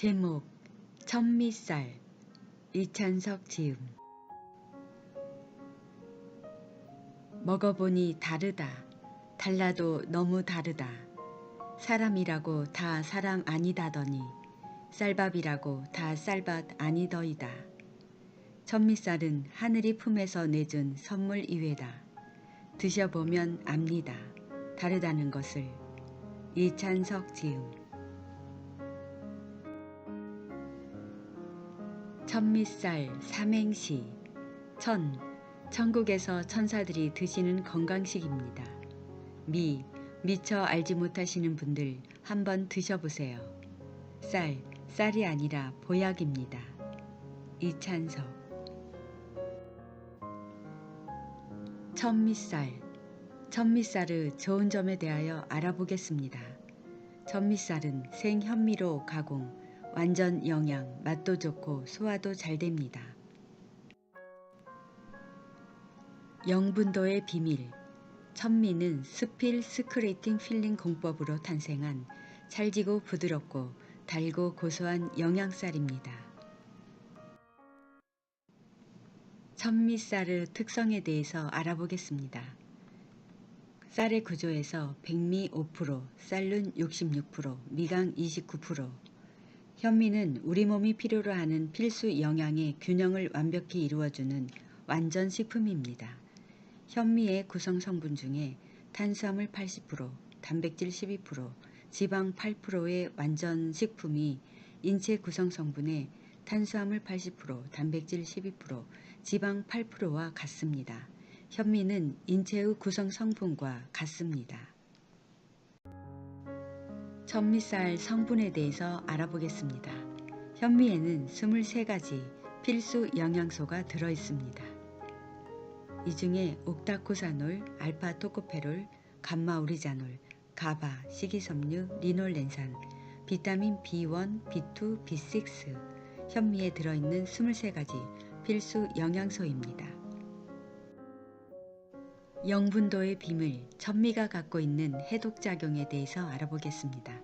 제목 천미쌀 이찬석 지음 먹어보니 다르다. 달라도 너무 다르다. 사람이라고 다 사람 아니다더니 쌀밥이라고 다 쌀밥 아니더이다. 천미쌀은 하늘이 품에서 내준 선물 이외다. 드셔보면 압니다. 다르다는 것을 이찬석 지음 천미쌀 삼행시 천 천국에서 천사들이 드시는 건강식입니다. 미 미처 알지 못하시는 분들 한번 드셔보세요. 쌀 쌀이 아니라 보약입니다. 이찬석 천미쌀 천미쌀의 좋은 점에 대하여 알아보겠습니다. 천미쌀은 생현미로 가공, 완전 영양, 맛도 좋고 소화도 잘 됩니다. 영분도의 비밀 천미는 스필 스크레이팅 필링 공법으로 탄생한 찰지고 부드럽고 달고 고소한 영양쌀입니다. 천미쌀의 특성에 대해서 알아보겠습니다. 쌀의 구조에서 백미 5%, 쌀룬 66%, 미강 29%, 현미는 우리 몸이 필요로 하는 필수 영양의 균형을 완벽히 이루어주는 완전 식품입니다. 현미의 구성 성분 중에 탄수화물 80%, 단백질 12%, 지방 8%의 완전 식품이 인체 구성 성분의 탄수화물 80%, 단백질 12%, 지방 8%와 같습니다. 현미는 인체의 구성 성분과 같습니다. 천미쌀 성분에 대해서 알아보겠습니다. 현미에는 23가지 필수 영양소가 들어 있습니다. 이 중에 옥타코사놀, 알파토코페롤, 감마우리자놀, 가바, 식이섬유, 리놀렌산, 비타민 B1, B2, B6, 현미에 들어있는 23가지 필수 영양소입니다. 영분도의 비밀, 천미가 갖고 있는 해독작용에 대해서 알아보겠습니다.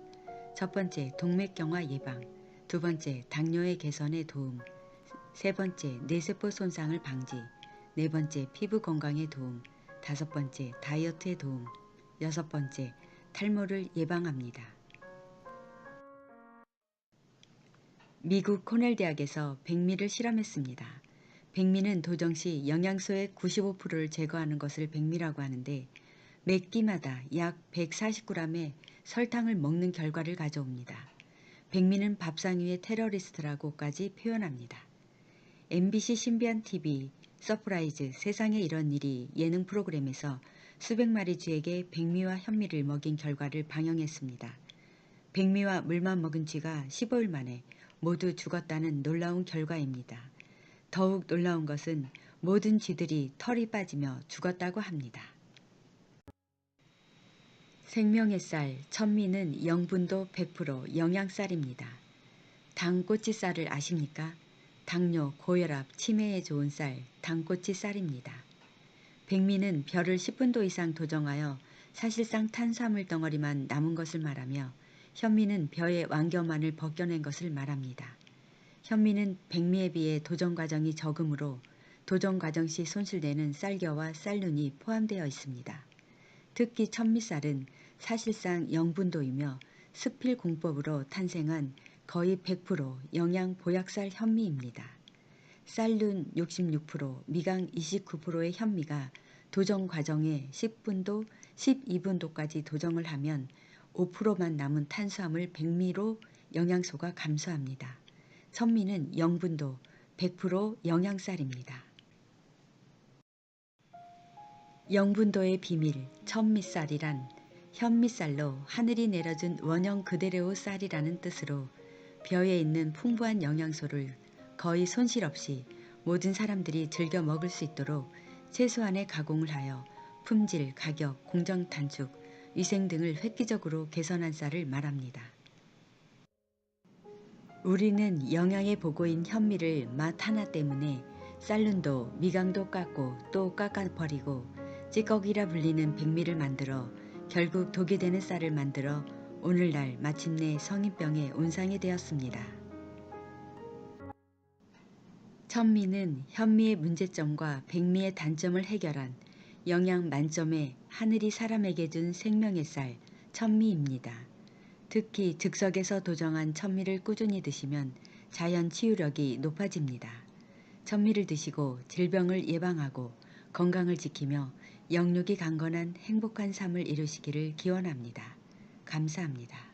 첫 번째, 동맥경화 예방, 두 번째, 당뇨의 개선에 도움, 세 번째, 뇌세포 손상을 방지, 네 번째, 피부 건강에 도움, 다섯 번째, 다이어트에 도움, 여섯 번째, 탈모를 예방합니다. 미국 코넬 대학에서 백미를 실험했습니다. 백미는 도정시 영양소의 95%를 제거하는 것을 백미라고 하는데 몇 끼마다 약 140g의 설탕을 먹는 결과를 가져옵니다. 백미는 밥상 위의 테러리스트라고까지 표현합니다. MBC 신비한 TV 서프라이즈 세상에 이런 일이 예능 프로그램에서 수백 마리 쥐에게 백미와 현미를 먹인 결과를 방영했습니다. 백미와 물만 먹은 쥐가 15일 만에 모두 죽었다는 놀라운 결과입니다. 더욱 놀라운 것은 모든 쥐들이 털이 빠지며 죽었다고 합니다. 생명의 쌀, 천미는 영분도 100% 영양쌀입니다. 당꼬치 쌀을 아십니까? 당뇨, 고혈압, 치매에 좋은 쌀, 당꼬치 쌀입니다. 백미는 별을 10분도 이상 도정하여 사실상 탄수화물 덩어리만 남은 것을 말하며 현미는 벼의 완경만을 벗겨낸 것을 말합니다. 현미는 백미에 비해 도정 과정이 적으므로 도정 과정 시 손실되는 쌀겨와 쌀눈이 포함되어 있습니다. 특히 천미쌀은 사실상 영분도이며 스필 공법으로 탄생한 거의 100% 영양 보약쌀 현미입니다. 쌀눈 66%, 미강 29%의 현미가 도정 과정에 10분도, 12분도까지 도정을 하면 5%만 남은 탄수화물 백미로 영양소가 감소합니다. 천미는 영분도 100% 영양쌀입니다. 영분도의 비밀 천미쌀이란 현미쌀로 하늘이 내려준 원형 그대로의 쌀이라는 뜻으로 벼에 있는 풍부한 영양소를 거의 손실 없이 모든 사람들이 즐겨 먹을 수 있도록 최소한의 가공을 하여 품질, 가격, 공정 단축, 위생 등을 획기적으로 개선한 쌀을 말합니다. 우리는 영양의 보고인 현미를 맛 하나 때문에 쌀눈도 미강도 깎고 또 깎아버리고 찌꺼기라 불리는 백미를 만들어 결국 독이 되는 쌀을 만들어 오늘날 마침내 성인병의 온상이 되었습니다. 천미는 현미의 문제점과 백미의 단점을 해결한 영양 만점의 하늘이 사람에게 준 생명의 쌀 천미입니다. 특히 즉석에서 도정한 천미를 꾸준히 드시면 자연 치유력이 높아집니다. 천미를 드시고 질병을 예방하고 건강을 지키며 영육이 강건한 행복한 삶을 이루시기를 기원합니다. 감사합니다.